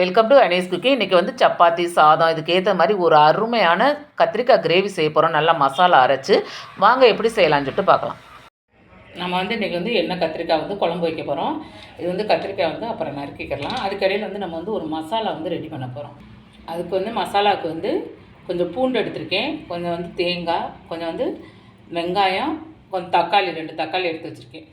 Welcome to அனேஸ் cookie இன்றைக்கி வந்து சப்பாத்தி சாதம் இதுக்கு ஏற்ற மாதிரி ஒரு அருமையான கத்திரிக்காய் கிரேவி செய்ய போகிறோம் நல்லா மசாலா அரைச்சி. வாங்க எப்படி செய்யலாம்னு சொல்லிட்டு பார்க்கலாம். நம்ம வந்து இன்றைக்கி வந்து எண்ணெய் கத்திரிக்காய் வந்து குழம்பு வைக்க போகிறோம் இது வந்து கத்திரிக்காய் வந்து அப்புறம் நறுக்கிக்கலாம் அதுக்கடையில் வந்து நம்ம வந்து ஒரு மசாலா வந்து ரெடி பண்ண போகிறோம் அதுக்கு வந்து மசாலாவுக்கு வந்து கொஞ்சம் பூண்டு எடுத்திருக்கேன். கொஞ்சம் வந்து தேங்காய் கொஞ்சம் வந்து வெங்காயம் கொஞ்சம் தக்காளி ரெண்டு தக்காளி எடுத்து வச்சுருக்கேன்.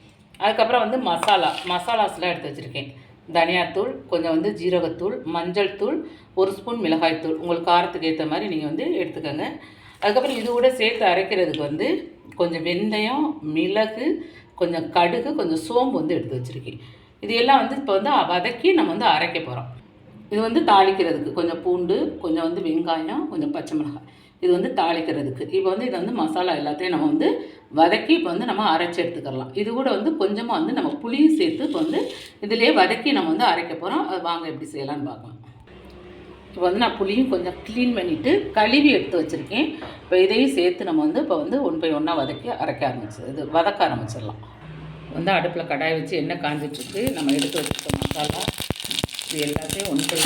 அதுக்கப்புறம் வந்து மசாலா மசாலாஸ்லாம் எடுத்து வச்சுருக்கேன். தனியாத்தூள் கொஞ்சம் வந்து ஜீரகத்தூள் மஞ்சள் தூள் ஒரு ஸ்பூன் மிளகாய்த்தூள் உங்களுக்கு காரத்துக்கு ஏற்ற மாதிரி நீங்கள் வந்து எடுத்துக்கோங்க. அதுக்கப்புறம் இது கூட சேர்த்து அரைக்கிறதுக்கு வந்து கொஞ்சம் வெந்தயம் மிளகு கொஞ்சம் கடுகு கொஞ்சம் சோம்பு வந்து எடுத்து வச்சுருக்கேன். இது எல்லாம் வந்து இப்போ வந்து வதக்கி நம்ம வந்து அரைக்க போகிறோம் இது வந்து தாளிக்கிறதுக்கு கொஞ்சம் பூண்டு கொஞ்சம் வந்து வெங்காயம் கொஞ்சம் பச்சை மிளகாய். இது வந்து தாளிக்கிறதுக்கு. இப்போ வந்து இதை வந்து மசாலா எல்லாத்தையும் நம்ம வந்து வதக்கி இப்போ வந்து நம்ம அரைச்சி எடுத்துக்கலாம். இது கூட வந்து கொஞ்சமாக வந்து நம்ம புளியும் சேர்த்து இப்போ வந்து இதிலே வதக்கி நம்ம வந்து அரைக்க போகிறோம் வாங்க எப்படி செய்யலான்னு பார்க்கலாம். இப்போ வந்து நான் புளியும் கொஞ்சம் க்ளீன் பண்ணிவிட்டு கழுவி எடுத்து வச்சுருக்கேன். இப்போ இதையும் சேர்த்து நம்ம வந்து இப்போ வந்து ஒன் பை ஒன்றா வதக்கி அரைக்க ஆரம்பிச்சு இது வதக்க ஆரம்பிச்சிடலாம். வந்து அடுப்பில் கடாய் வச்சு எண்ணெய் காஞ்சிட்ருக்கு நம்ம எடுத்து வச்சுருக்க மசாலா இது எல்லாத்தையும் ஒன் பை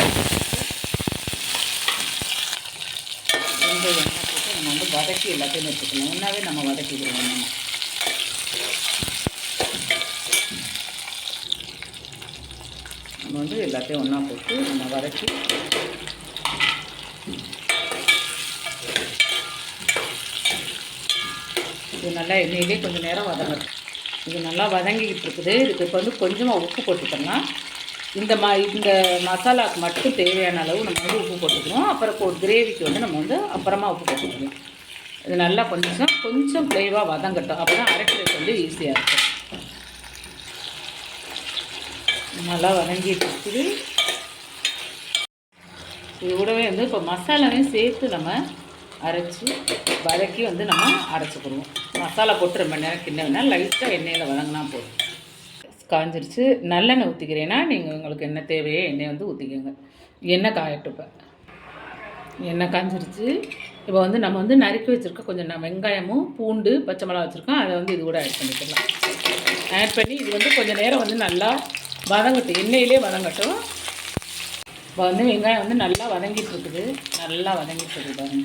ஒன் பை ஒன்றா போட்டு நம்ம வந்து வதக்கி எல்லாத்தையும் வச்சுக்கணும். ஒன்றாவே நம்ம வதக்கிடுவோம் நம்ம. நம்ம வந்து எல்லாத்தையும் ஒன்றா போட்டு நம்ம வதக்கி இது நல்லா எண்ணெயிலே கொஞ்சம் நேரம் வதங்கும் இது நல்லா வதங்கிக்கிட்டு இருக்குது. இதுக்கு இப்போ வந்து கொஞ்சமாக உப்பு போட்டுக்கலாம். இந்த மா இந்த மசாலாவுக்கு மட்டும் தேவையான அளவு நம்ம வந்து உப்பு போட்டுக்கணும் அப்புறம் இப்போ கிரேவிக்கு வந்து நம்ம வந்து அப்புறமா உப்பு போட்டுக்கணும் இது நல்லா கொஞ்சம் கொஞ்சம் ஃப்ளேவாக வதங்கட்டும் அப்போ தான் அரைக்கிறதுக்கு வந்து ஈஸியாக இருக்கும். நல்லா வதங்கிட்டு இருக்குது. இது கூடவே வந்து இப்போ மசாலாவையும் சேர்த்து நம்ம அரைச்சி வதக்கி வந்து நம்ம அரைச்சிக்கிடுவோம் மசாலா போட்டு ரொம்ப நேரம் கிண்ண லைட்டாக எண்ணெயில் வதங்கினா போதும். காஞ்சிருச்சு. நல்லெண்ணெய் ஊற்றிக்கிறேன்னா நீங்கள் உங்களுக்கு என்ன தேவையோ எண்ணெய் வந்து ஊற்றிக்கோங்க எண்ணெய் காயட்டுப்பேன் எண்ணெய் காஞ்சிருச்சு. இப்போ வந்து நம்ம வந்து நறுக்கி வச்சுருக்க கொஞ்சம் நான் வெங்காயமும் பூண்டு பச்சை மிளகா வச்சுருக்கோம். அதை வந்து இது கூட ஆட் பண்ணிக்கலாம். ஆட் பண்ணி இது வந்து கொஞ்சம் நேரம் வந்து நல்லா வதங்கட்டும். எண்ணெயிலே வதங்கட்டும். இப்போ வந்து வெங்காயம் வந்து நல்லா வதங்கிட்டு இருக்குது. நல்லா வதங்கிட்டு இருக்குது பாருங்க.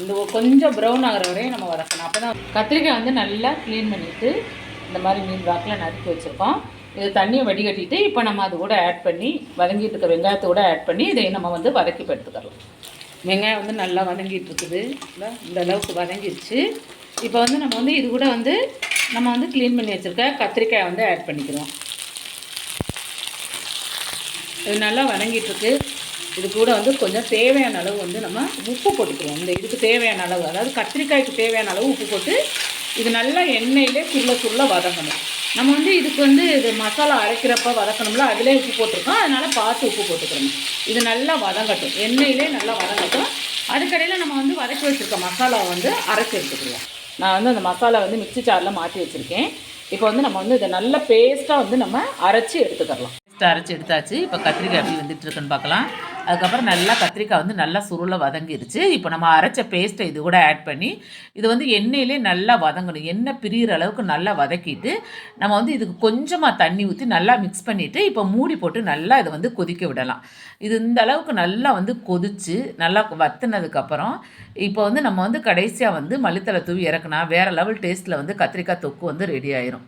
இந்த கொஞ்சம் ப்ரௌன் ஆகிற வரையும் நம்ம வதக்கணும். அப்போ தான் கத்திரிக்காய் வந்து நல்லா க்ளீன் பண்ணிவிட்டு இந்த மாதிரி மீன் வாக்கில் நறுக்கி வச்சுருக்கோம். இது தண்ணியை வடிகட்டிட்டு இப்போ நம்ம அது கூட ஆட் பண்ணி வதங்கிட்டு இருக்க வெங்காயத்தை கூட ஆட் பண்ணி இதை நம்ம வந்து வதக்கி எடுத்துக்கலாம். வெங்காயம் வந்து நல்லா வதங்கிட்டு இருக்குது இந்த அளவுக்கு வதங்கிடுச்சு இப்போ வந்து நம்ம வந்து இது கூட வந்து நம்ம வந்து க்ளீன் பண்ணி வச்சுருக்க கத்திரிக்காய் வந்து ஆட் பண்ணிக்கிறோம். இது நல்லா வதங்கிட்டுருக்கு. இது கூட வந்து கொஞ்சம் தேவையான அளவு வந்து நம்ம உப்பு போட்டுக்கிறோம். இந்த இதுக்கு தேவையான அளவு அதாவது கத்திரிக்காய்க்கு தேவையான அளவு உப்பு போட்டு இது நல்லா எண்ணெயிலே சுள்ள சுள்ள வதங்கணும். நம்ம வந்து இதுக்கு வந்து இது மசாலா அரைக்கிறப்ப வதக்கணும்ல அதிலே உப்பு போட்டிருக்கோம். அதனால் பார்த்து உப்பு போட்டுக்கிறோம். இது நல்லா வதங்கட்டும். எண்ணெயிலே நல்லா வதங்கட்டும். அதுக்கடையில் நம்ம வந்து வதக்கி வச்சுருக்க மசாலாவை வந்து அரைச்சி எடுத்துக்கிடுவோம் நான் வந்து அந்த மசாலா வந்து மிக்சி சாரில் மாற்றி வச்சுருக்கேன். இப்போ வந்து நம்ம வந்து இதை நல்ல பேஸ்ட்டாக வந்து நம்ம அரைச்சி எடுத்துக்கலாம் பேஸ்ட்டாக அரைச்சி எடுத்தாச்சு. இப்போ கத்திரிக்காய் எப்படி வந்துட்டு இருக்குன்னு பார்க்கலாம். அதுக்கப்புறம் நல்லா கத்திரிக்காய் வந்து நல்லா சுருளை வதங்கிடுச்சு இப்போ நம்ம அரைச்ச பேஸ்ட்டை இது கூட ஆட் பண்ணி இது வந்து எண்ணெயிலே நல்லா வதங்கணும். எண்ணெய் பிரிகிற அளவுக்கு நல்லா வதக்கிட்டு நம்ம வந்து இதுக்கு கொஞ்சமாக தண்ணி ஊற்றி நல்லா மிக்ஸ் பண்ணிவிட்டு இப்போ மூடி போட்டு நல்லா இதை வந்து கொதிக்க விடலாம். இது இந்த அளவுக்கு நல்லா வந்து கொதித்து நல்லா வத்துனதுக்கப்புறம் இப்போ வந்து நம்ம வந்து கடைசியாக வந்து மல்லித்தலை தூவி இறக்குனா வேறு லெவல் டேஸ்ட்டில் வந்து கத்திரிக்காய் தொக்கு வந்து ரெடி ஆயிரும்.